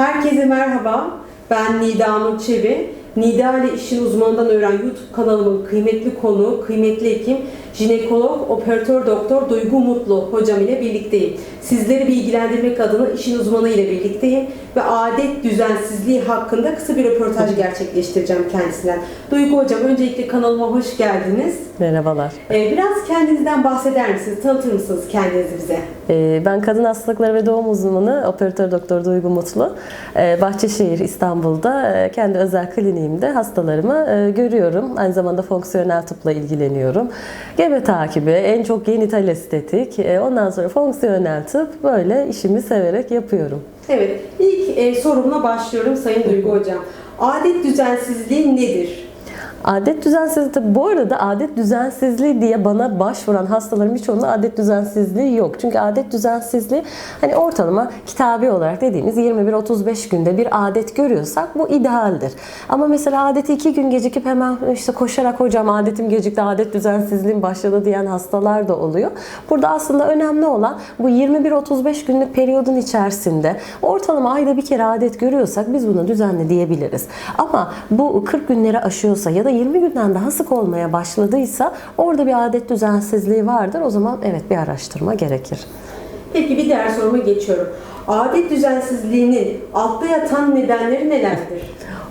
Herkese merhaba. Ben Nida Nur Çebi. Nida ile işin uzmanından öğren YouTube kanalımın kıymetli konu, kıymetli hekim, jinekolog, operatör doktor Duygu Mutlu hocam ile birlikteyim. Sizleri bilgilendirmek adına işin uzmanı ile birlikteyim ve adet düzensizliği hakkında kısa bir röportaj gerçekleştireceğim kendisinden. Duygu hocam öncelikle kanalıma hoş geldiniz. Merhabalar. Ee, biraz kendinizden bahseder misiniz? Tanıtır mısınız kendinizi bize? Ee, Ben kadın hastalıkları ve doğum uzmanı operatör doktor Duygu Mutlu. Ee, Bahçeşehir İstanbul'da e, kendi özel kliniğimde hastalarımı e, görüyorum. Aynı zamanda fonksiyonel tıpla ilgileniyorum. Gebe takibi, en çok genital estetik, e, ondan sonra fonksiyonel tıp böyle işimi severek yapıyorum. Evet, ilk sorumla başlıyorum Sayın Duygu Hocam. Adet düzensizliği nedir? Adet düzensizliği tabii bu arada adet düzensizliği diye bana başvuran hastaların birçoğunda adet düzensizliği yok. Çünkü adet düzensizliği hani ortalama kitabi olarak dediğimiz 21-35 günde bir adet görüyorsak bu idealdir. Ama mesela adeti 2 gün gecikip hemen işte koşarak hocam adetim gecikti, adet düzensizliğim başladı diyen hastalar da oluyor. Burada aslında önemli olan bu 21-35 günlük periyodun içerisinde ortalama ayda bir kere adet görüyorsak biz buna düzenli diyebiliriz. Ama bu 40 günleri aşıyorsa ya da 20 günden daha sık olmaya başladıysa orada bir adet düzensizliği vardır. O zaman evet bir araştırma gerekir. Peki bir diğer soruma geçiyorum. Adet düzensizliğinin altta yatan nedenleri nelerdir?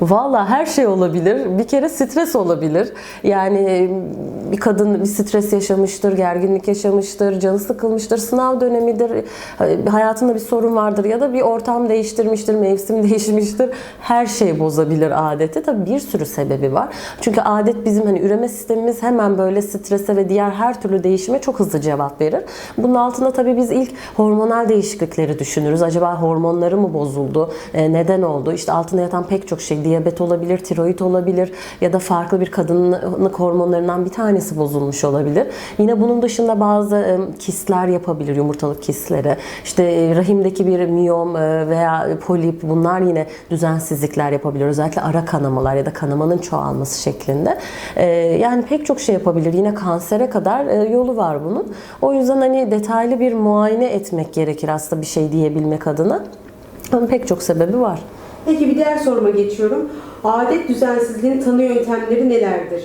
Valla her şey olabilir. Bir kere stres olabilir. Yani bir kadın bir stres yaşamıştır, gerginlik yaşamıştır, canı sıkılmıştır, sınav dönemidir, hayatında bir sorun vardır ya da bir ortam değiştirmiştir, mevsim değişmiştir. Her şey bozabilir adeti. Tabii bir sürü sebebi var. Çünkü adet bizim hani üreme sistemimiz hemen böyle strese ve diğer her türlü değişime çok hızlı cevap verir. Bunun altında tabii biz ilk hormonal değişiklikleri düşünürüz. Acaba hormonları mı bozuldu? E, neden oldu? İşte altında yatan pek çok şey diyabet olabilir, tiroid olabilir ya da farklı bir kadınlık hormonlarından bir tanesi bozulmuş olabilir. Yine bunun dışında bazı e, kistler yapabilir, yumurtalık kistleri. İşte e, rahimdeki bir miyom e, veya polip bunlar yine düzensizlikler yapabilir. Özellikle ara kanamalar ya da kanamanın çoğalması şeklinde. E, Yani pek çok şey yapabilir. Yine kansere kadar yolu var bunun. O yüzden hani detaylı bir muayene etmek gerekir aslında bir şey diyebilmek adına. Ama pek çok sebebi var. Peki bir diğer soruma geçiyorum. Adet düzensizliğinin tanı yöntemleri nelerdir?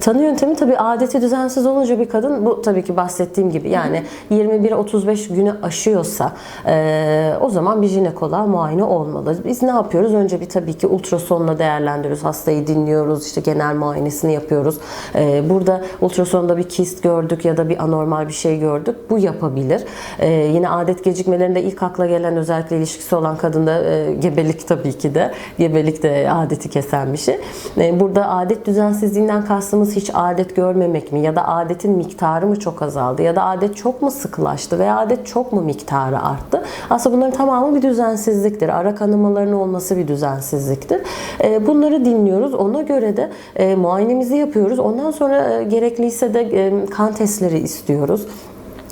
Tanı yöntemi tabii adeti düzensiz olunca bir kadın bu tabii ki bahsettiğim gibi yani 21-35 günü aşıyorsa e, o zaman bir jinekoloğa muayene olmalı. Biz ne yapıyoruz? Önce bir tabii ki ultrasonla değerlendiriyoruz. Hastayı dinliyoruz. işte genel muayenesini yapıyoruz. E, burada ultrasonda bir kist gördük ya da bir anormal bir şey gördük. Bu yapabilir. E, yine adet gecikmelerinde ilk akla gelen özellikle ilişkisi olan kadında e, gebelik tabii ki de. Gebelik de adeti kesen bir şey. E, burada adet düzensizliğinden kastımız hiç adet görmemek mi ya da adetin miktarı mı çok azaldı ya da adet çok mu sıkılaştı veya adet çok mu miktarı arttı? Aslında bunların tamamı bir düzensizliktir. Ara kanamaların olması bir düzensizliktir. E, Bunları dinliyoruz. Ona göre de e, muayenemizi yapıyoruz. Ondan sonra e, gerekliyse de kan testleri istiyoruz.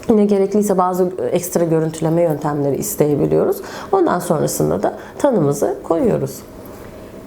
Yine gerekliyse bazı ekstra görüntüleme yöntemleri isteyebiliyoruz. Ondan sonrasında da tanımızı koyuyoruz.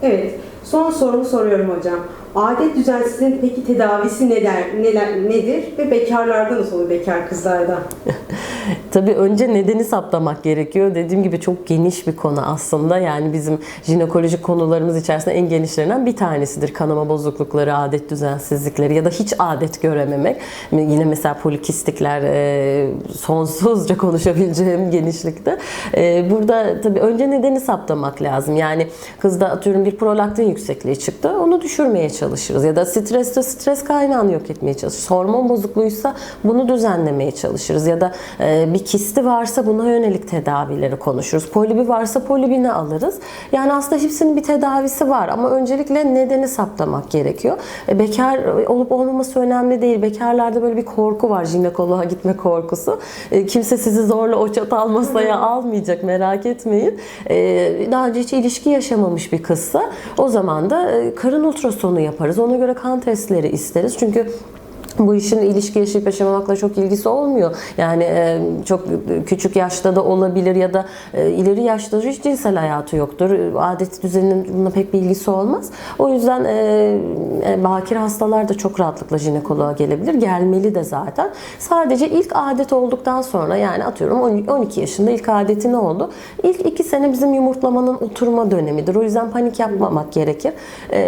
Evet, son sorumu soruyorum hocam. Adet düzensizliğinin peki tedavisi neler, neler nedir ve bekarlarda nasıl oluyor bekar kızlarda? Tabii önce nedeni saptamak gerekiyor. Dediğim gibi çok geniş bir konu aslında. Yani bizim jinekolojik konularımız içerisinde en genişlerinden bir tanesidir. Kanama bozuklukları, adet düzensizlikleri ya da hiç adet görememek. Yine mesela polikistikler e, sonsuzca konuşabileceğim genişlikte. E, Burada tabii önce nedeni saptamak lazım. Yani kızda atıyorum bir prolaktin yüksekliği çıktı. Onu düşürmeye çalışırız. Ya da streste stres kaynağını yok etmeye çalışırız. Hormon bozukluğuysa bunu düzenlemeye çalışırız. Ya da e, bir kisti varsa buna yönelik tedavileri konuşuruz. Polibi varsa polibini alırız. Yani aslında hepsinin bir tedavisi var ama öncelikle nedeni saptamak gerekiyor. E, Bekar olup olmaması önemli değil. Bekarlarda böyle bir korku var. Jinekoloğa gitme korkusu. E, Kimse sizi zorla o çatal masaya almayacak merak etmeyin. E, Daha önce hiç ilişki yaşamamış bir kızsa o zaman da e, karın ultrasonu yaparız. Ona göre kan testleri isteriz. Çünkü bu işin ilişki yaşayıp yaşamamakla çok ilgisi olmuyor. Yani e, çok küçük yaşta da olabilir ya da e, ileri yaşta hiç cinsel hayatı yoktur. Adet düzeninin bununla pek bir ilgisi olmaz. O yüzden e, bakire hastalar da çok rahatlıkla jinekoloğa gelebilir. Gelmeli de zaten. Sadece ilk adet olduktan sonra yani atıyorum 12 12 yaşında ilk adeti ne oldu? İlk iki sene bizim yumurtlamanın oturma dönemidir. O yüzden panik yapmamak gerekir.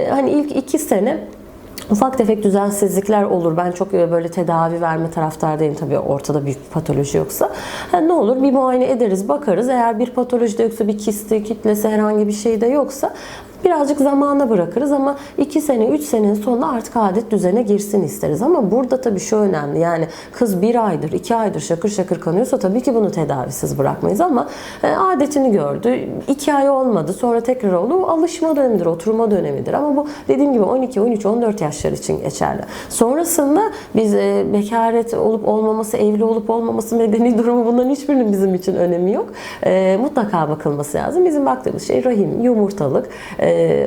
Hani ilk iki sene Ufak tefek düzensizlikler olur. Ben çok e, böyle tedavi verme taraftardayım tabii ortada büyük bir patoloji yoksa. Ha, ne olur bir muayene ederiz, bakarız. Eğer bir patoloji de yoksa bir kisti, kitlesi herhangi bir şey de yoksa birazcık zamana bırakırız ama 2 sene, 3 senenin sonunda artık adet düzene girsin isteriz. Ama burada tabii şu önemli yani kız bir aydır, iki aydır şakır şakır kanıyorsa tabii ki bunu tedavisiz bırakmayız ama e, adetini gördü. 2 ay olmadı sonra tekrar oldu. Alışma dönemidir, oturma dönemidir. Ama bu dediğim gibi 12, 13, 14 yaşlar için geçerli. Sonrasında biz e, bekaret olup olmaması, evli olup olmaması, medeni durumu bunların hiçbirinin bizim için önemi yok. E, mutlaka bakılması lazım. Bizim baktığımız şey rahim, yumurtalık.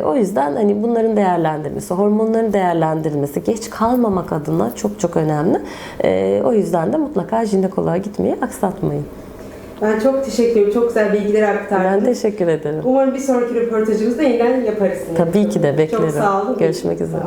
O yüzden hani bunların değerlendirilmesi, hormonların değerlendirilmesi, geç kalmamak adına çok çok önemli. E, o yüzden de mutlaka jinekoloğa gitmeyi aksatmayın. Ben çok teşekkür ederim. Çok güzel bilgiler aktardın. Ben teşekkür ederim. Umarım bir sonraki röportajımızda yeniden yaparız. Tabii ki de beklerim. Çok sağ olun. Görüşmek üzere.